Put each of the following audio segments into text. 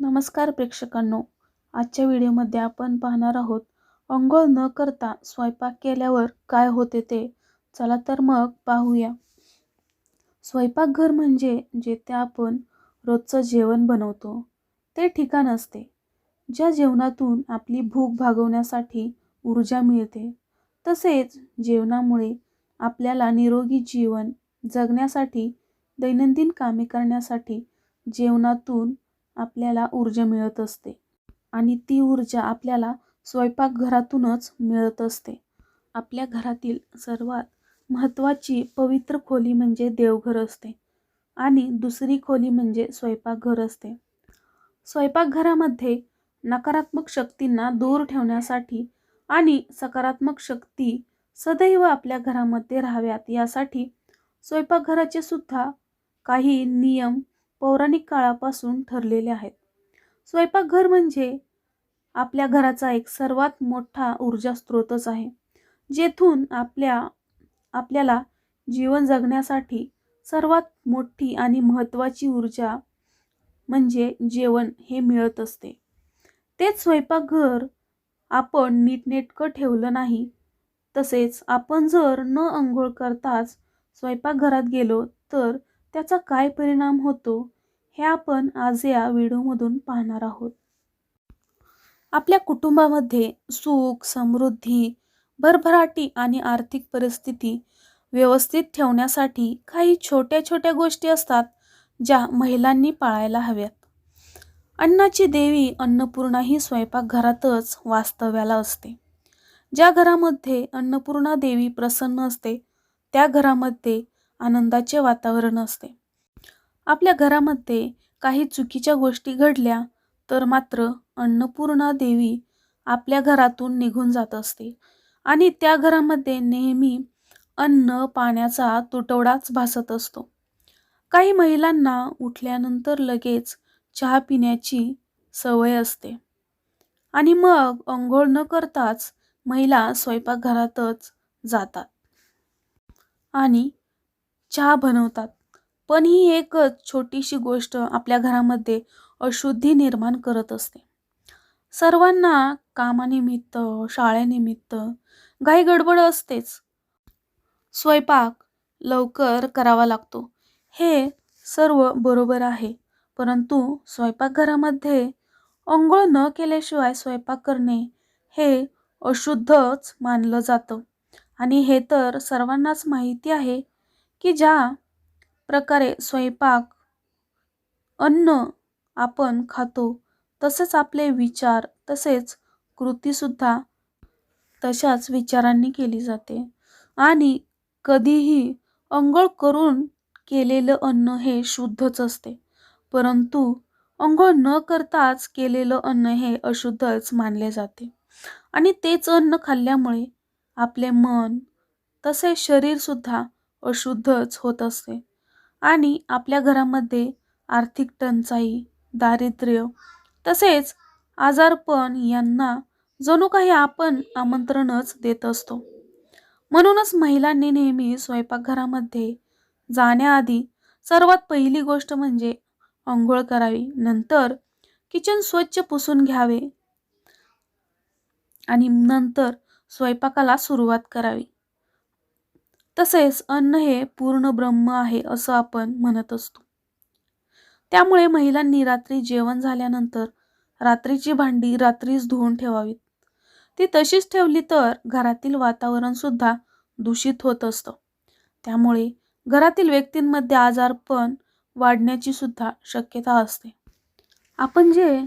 नमस्कार प्रेक्षकांनो. आजच्या व्हिडिओमध्ये आपण पाहणार आहोत अंघोळ न करता स्वयंपाक केल्यावर काय होते ते. चला तर मग पाहूया. स्वयंपाकघर म्हणजे जेथे आपण रोजचं जेवण बनवतो ते ठिकाण असते ज्या जेवणातून आपली भूक भागवण्यासाठी ऊर्जा मिळते. तसेच जेवणामुळे आपल्याला निरोगी जीवन जगण्यासाठी दैनंदिन कामे करण्यासाठी जेवणातून आपल्याला ऊर्जा मिळत असते. आणि ती ऊर्जा आपल्याला स्वयंपाकघरातूनच मिळत असते. आपल्या घरातील सर्वात महत्त्वाची पवित्र खोली म्हणजे देवघर असते. आणि दुसरी खोली म्हणजे स्वयंपाकघर असते. स्वयंपाकघरामध्ये नकारात्मक शक्तींना दूर ठेवण्यासाठी आणि सकारात्मक शक्ती सदैव आपल्या घरामध्ये राहाव्यात यासाठी स्वयंपाकघराचे सुद्धा काही नियम पौराणिक काळापासून ठरलेले आहेत. स्वयंपाकघर म्हणजे आपल्या घराचा एक सर्वात मोठा ऊर्जा स्रोतच आहे जेथून आपल्या आपल्याला जीवन जगण्यासाठी सर्वात मोठी आणि महत्त्वाची ऊर्जा म्हणजे जेवण हे मिळत असते. तेच स्वयंपाकघर आपण नीटनेटकं ठेवलं नाही तसेच आपण जर न अंघोळ करताच स्वयंपाकघरात गेलो तर त्याचा काय परिणाम होतो? हे आपण आज या व्हिडिओमधून पाहणार आहोत. आपल्या कुटुंबामध्ये सुख समृद्धी भरभराटी आणि आर्थिक परिस्थिती व्यवस्थित ठेवण्यासाठी काही छोट्या छोट्या गोष्टी असतात ज्या महिलांनी पाळायला हव्यात. अन्नाची देवी अन्नपूर्णा ही स्वयंपाकघरातच वास्तव्याला असते. ज्या घरामध्ये अन्नपूर्णा देवी प्रसन्न असते त्या घरामध्ये आनंदाचे वातावरण असते. आपल्या घरामध्ये काही चुकीच्या गोष्टी घडल्या तर मात्र अन्नपूर्णा देवी आपल्या घरातून निघून जात असते. आणि त्या घरामध्ये नेहमी अन्न पाण्याचा तुटवडाच भासत असतो. काही महिलांना उठल्यानंतर लगेच चहा पिण्याची सवय असते. आणि मग अंघोळ न करताच महिला स्वयंपाकघरातच जातात. आणि चहा बनवतात. पण ही एकच छोटीशी गोष्ट आपल्या घरामध्ये अशुद्धी निर्माण करत असते. सर्वांना कामानिमित्त शाळेनिमित्त घाई गडबड असतेच. स्वयंपाक लवकर करावा लागतो. हे सर्व बरोबर आहे. परंतु स्वयंपाकघरामध्ये अंघोळ न केल्याशिवाय स्वयंपाक करणे हे अशुद्धच मानलं जातं. आणि हे तर सर्वांनाच माहिती आहे की ज्या प्रकारे स्वयंपाक अन्न आपण खातो तसेच आपले विचार तसेच कृतीसुद्धा तशाच विचारांनी केली जाते. आणि कधीही अंघोळ करून केलेलं अन्न हे शुद्धच असते. परंतु अंघोळ न करताच केलेलं अन्न हे अशुद्धच मानले जाते. आणि तेच अन्न खाल्ल्यामुळे आपले मन तसे शरीरसुद्धा अशुद्धच होत असते. आणि आपल्या घरामध्ये आर्थिक टंचाई दारिद्र्य तसेच आजारपण यांना जणू काही आपण आमंत्रणच देत असतो. म्हणूनच महिलांनी नेहमी स्वयंपाकघरामध्ये जाण्याआधी सर्वात पहिली गोष्ट म्हणजे आंघोळ करावी नंतर किचन स्वच्छ पुसून घ्यावे आणि नंतर स्वयंपाकाला सुरुवात करावी. तसेच अन्न हे पूर्ण ब्रह्म आहे असं आपण म्हणत असतो. त्यामुळे महिलांनी रात्री जेवण झाल्यानंतर रात्रीची भांडी रात्रीच धुवून ठेवावीत. ती तशीच ठेवली तर घरातील वातावरण सुद्धा दूषित होत असतं. त्यामुळे घरातील व्यक्तींमध्ये आजारपण वाढण्याची सुद्धा शक्यता असते. आपण जे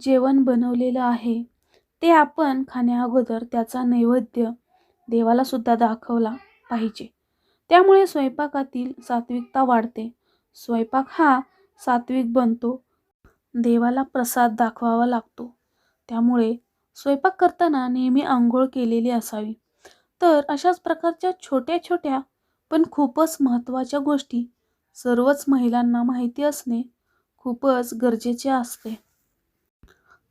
जेवण बनवलेलं आहे ते आपण खाण्याअगोदर त्याचा नैवेद्य देवाला सुद्धा दाखवला. पाहिजे. त्यामुळे स्वयंपाकातील सात्विकता वाढते. स्वयंपाक हा सात्विक बनतो. देवाला प्रसाद दाखवावा लागतो. त्यामुळे स्वयंपाक करताना नेहमी आंघोळ केलेली असावी. तर अशाच प्रकारच्या छोट्या छोट्या पण खूपच महत्त्वाच्या गोष्टी सर्वच महिलांना माहिती असणे खूपच गरजेचे असते.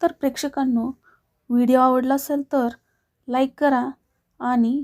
तर प्रेक्षकांनो व्हिडिओ आवडला असेल तर लाईक करा आणि